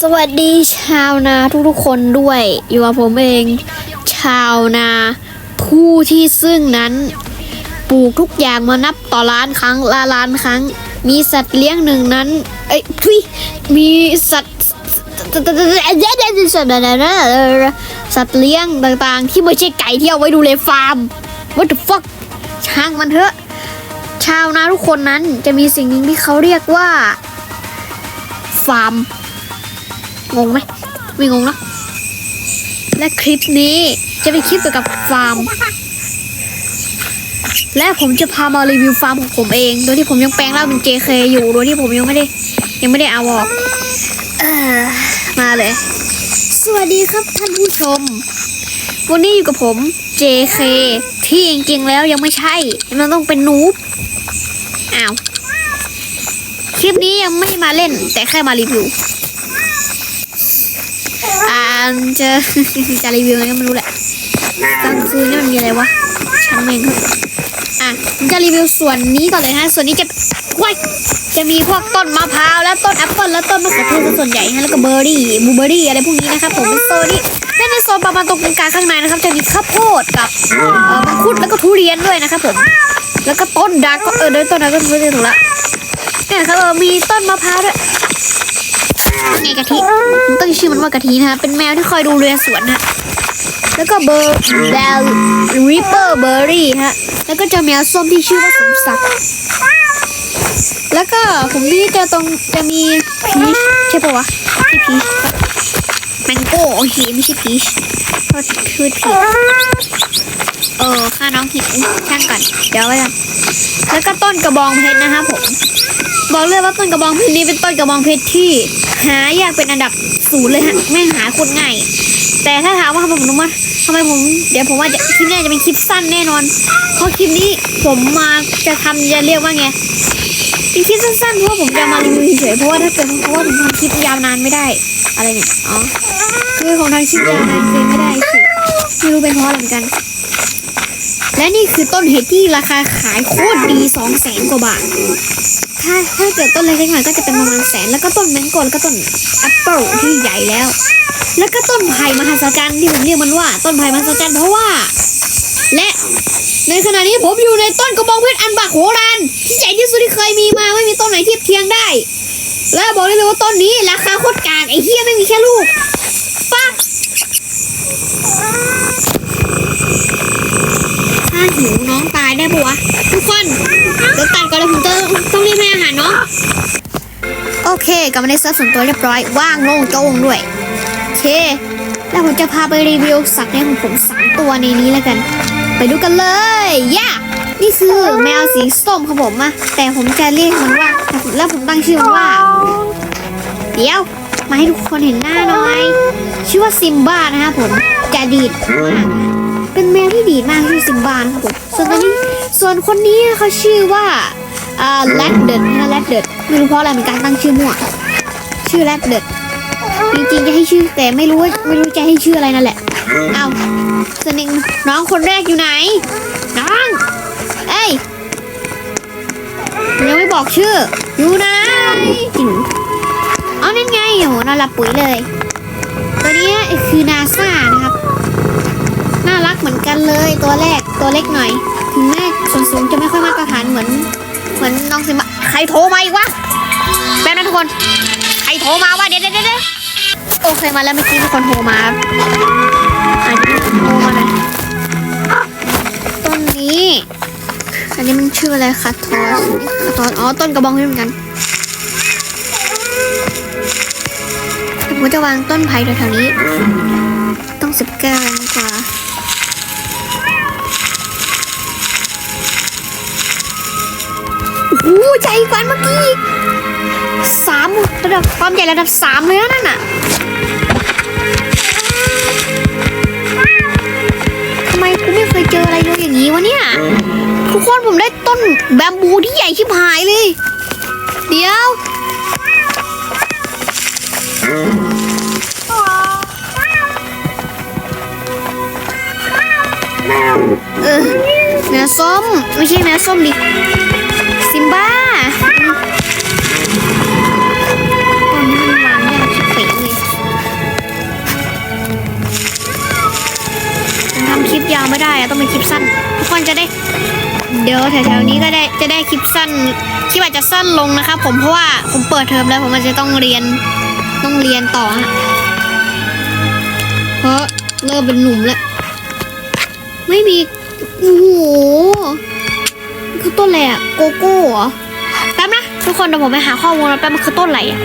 สวัสดีชาวนาทุกๆคนด้วย อยู่กับผมเอง ชาวนาผู้ที่ซึ่งนั้น ปลูกทุกอย่างมานับต่อล้านครั้งละล้านครั้ง มีสัตว์เลี้ยงหนึ่งนั้น เอ้ยทุยมีสัตว์สัตว์สัตว์เลี้ยงต่างๆ ที่ไม่ใช่ไก่ที่เอาไว้ดูแลฟาร์ม What the fuck ช่างมันเถอะ ชาวนาทุกคนนั้นจะมีสิ่งหนึ่งที่เขาเรียกว่า ฟาร์ม งงไหมไม่งงนะและคลิปนี้จะเป็นคลิปเกี่ยวกับฟาร์ม และผมจะพามารีวิวฟาร์มของผมเอง โดยที่ผมยังแปลงร่างเป็น JK อยู่ โดยที่ผมยังไม่ได้ ยังไม่ได้เอาออกเออมาเลย สวัสดีครับท่านผู้ชม วันนี้อยู่กับผม JK ที่จริงๆแล้วยังไม่ใช่ มันต้องเป็นนูบ อ้าว คลิปนี้ยังไม่มาเล่น แต่แค่มารีวิว อ่าจะจะรีวิวอะไรก็ไม่รู้แหละกลางคืนนี่มันมีอะไรวะช่างแม่งเถอะอะจะรีวิวส่วนนี้ก่อนเลยฮะ ส่วนนี้จะว้ายจะมีพวกต้นมะพร้าวและต้นแอปเปิลและต้นมะเขือเทศส่วนใหญ่ฮะแล้วก็เบอร์รี่บลูเบอร์รี่อะไรพวกนี้นะครับผมเป็นโซนนี้และในโซนประมาณตรงกลางข้างในนะครับ จะมีข้าวโพดกับมังคุดแล้วก็ทุเรียนด้วยนะครับผม แล้วก็ต้นดาก็เออเดินต้นดาก็ไม่ได้ถูกละเนี่ยครับเออมีต้นมะพร้าวด้วยไงกะทิตั้งชื่อมันว่ากะทินะเป็นแมวที่คอยดูเรือสวนฮะแล้วก็เบอร์แดลริปเปอร์เบอร์รี่ฮะแล้วก็เจะแมวส้มที่ชื่อว่าสมศักดิ์แล้วก็ผมนี่จอตรงจะมีพีชใช่ปะวะไม่พีชแมงโก้โอเคไม่ใช่พีชเพราะคือผิด เออค่าน้องหิวช่างก่อนเดี๋ยวไว้กันแล้วก็ต้นกระบองเพชรนะครับผม บอกเลยว่าต้นกระบองเพชรนี้เป็นต้นกระบองเพชรที่ หายากเป็นอันดับศูนย์เลยฮะแม่งหาคนง่ายแต่ถ้าถามว่าทำไมผมรู้ว่าทำไมผมเดี๋ยวผมว่าจะคลิปนี้จะเป็นคลิปสั้นแน่นอน เพราะคลิปนี้ผมมาจะทำจะเรียกว่าไงเป็นคลิปสั้นๆเพราะว่าผมจะมารีวิวเฉยเพราะว่าถ้าเกิดเพราะว่าผมทำคลิปยาวนานไม่ได้ อะไรเนี่ยอ๋อคือผมทำคลิปยาวนานเกินไม่ได้สิ ไม่รู้เป็นเพราะอะไรเหมือนกัน และนี่คือต้นเห็ดที่ราคาขายโคตรดีสองแสนกว่าบาท ถ้าถ้าเกิดต้นเล็กๆหน่อยก็จะเป็นประมาณแสน แล้วก็ต้นแมงโก้แล้วก็ต้นแอปเปิลที่ใหญ่แล้ว แล้วก็ต้นไผ่มหัศจรรย์ที่ผมเรียกมันว่า ต้นไผ่มหัศจรรย์เพราะว่า และในขณะนี้ผมอยู่ในต้นกระบองเพชรอันบากโหรานที่ใหญ่ที่สุดที่เคยมีมาไม่มีต้นไหนเทียบเทียงได้ และบอกได้เลยว่าต้นนี้ราคาโคตรกากไอ้เหี้ยไม่มีแค่ลูกฟักถ้าหิวน้องตายได้ปะวะทุกคนเดี๋ยวตัดก่อนเลยผมจะต้องรีบให้อาหารน้อง โอเค กลับมาในเซิร์ฟส่วนตัวเรียบร้อย ว่างโล่งโจ้งด้วยโอเค แล้วผมจะพาไปรีวิวสัตว์เลี้ยงของผมสามตัวในนี้แล้วกัน ไปดูกันเลยย่านี่คือแมวสีส้มครับผมอะแต่ผมจะเรียกมันว่าแล้วผมตั้งชื่อมันว่า เดี๋ยว มาให้ทุกคนเห็นหน้าหน่อย ชื่อว่าซิมบ้านะครับผมจะดีดมากเป็นแมวที่ดีดมากชื่อซิมบ้านะครับผมส่วนตอนนี้ส่วนคนนี้เขาชื่อว่าอ่าแรดเดิร์ดนะแรดเดิร์ดไม่รู้เพราะอะไรเหมือนกันตั้งชื่อมั่ว ชื่อแรดเดิร์ดจริงๆจะให้ชื่อแต่ไม่รู้ว่าไม่รู้จะให้ชื่ออะไรนั่นแหละเอาสนหนึ่งน้องคนแรกอยู่ไหน น้อง เอ้ยยังไม่บอกชื่อ อยู่ไหนจริงเอานั่นไงโหน่ารักปุ๋ยเลย ตัวนี้คือนาซานะครับ น่ารักเหมือนกันเลยตัวแรกตัวเล็กหน่อย ถึงแม้ส่วนสูงจะไม่ค่อยมาตรฐานเหมือน เหมือนน้องซิมะใครโทรมาอีกวะแป๊บนะทุกคน รโทรมาวะเดี๋ยวเดี๋ยวเดี๋ยวโอเคมาแล้วเมื่อกี้มีคนโทรมาครับอาจจะโทรมาต้นนี้ อันนี้มันชื่ออะไรคาทอสคาทอสอ๋อต้นกระบองเพชรเหมือนกันผมจะวางต้นไผ่แถวๆนี้ ต้องสิบเก้ากว่าโอ้ใหญ่กว่าเมื่อกี้สา มระดับความใหญ่ระดับสามเลยนะนั่นน่ะทำไมกูไม่เคยเจออะไรเลยอย่างนี้วะเนี่ย ทุกคนผมได้ต้นแบมบูที่ใหญ่ชิบหายเลย เดี๋ยวเออแมวส้ม ไม่ใช่แมวส้มดิ ต้องเป็นคลิปสั้น ทุกคนจะได้ เดี๋ยวแถวๆนี้ก็ได้จะได้คลิปสั้นคลิปอาจจะสั้นลงนะครับผมเพราะว่าผมเปิดเทอมแล้วผมอาจจะต้องเรียนต้องเรียนต่อฮะเพราะเริ่มเป็นหนุ่มแล้วไม่มีโอ้โหคือต้นอะไรอะโกโก้เหรอแป๊บนะทุกคนเดี๋ยวผมไปหาข้อมูลแล้วแป๊บมันคือต้นอะไรอะ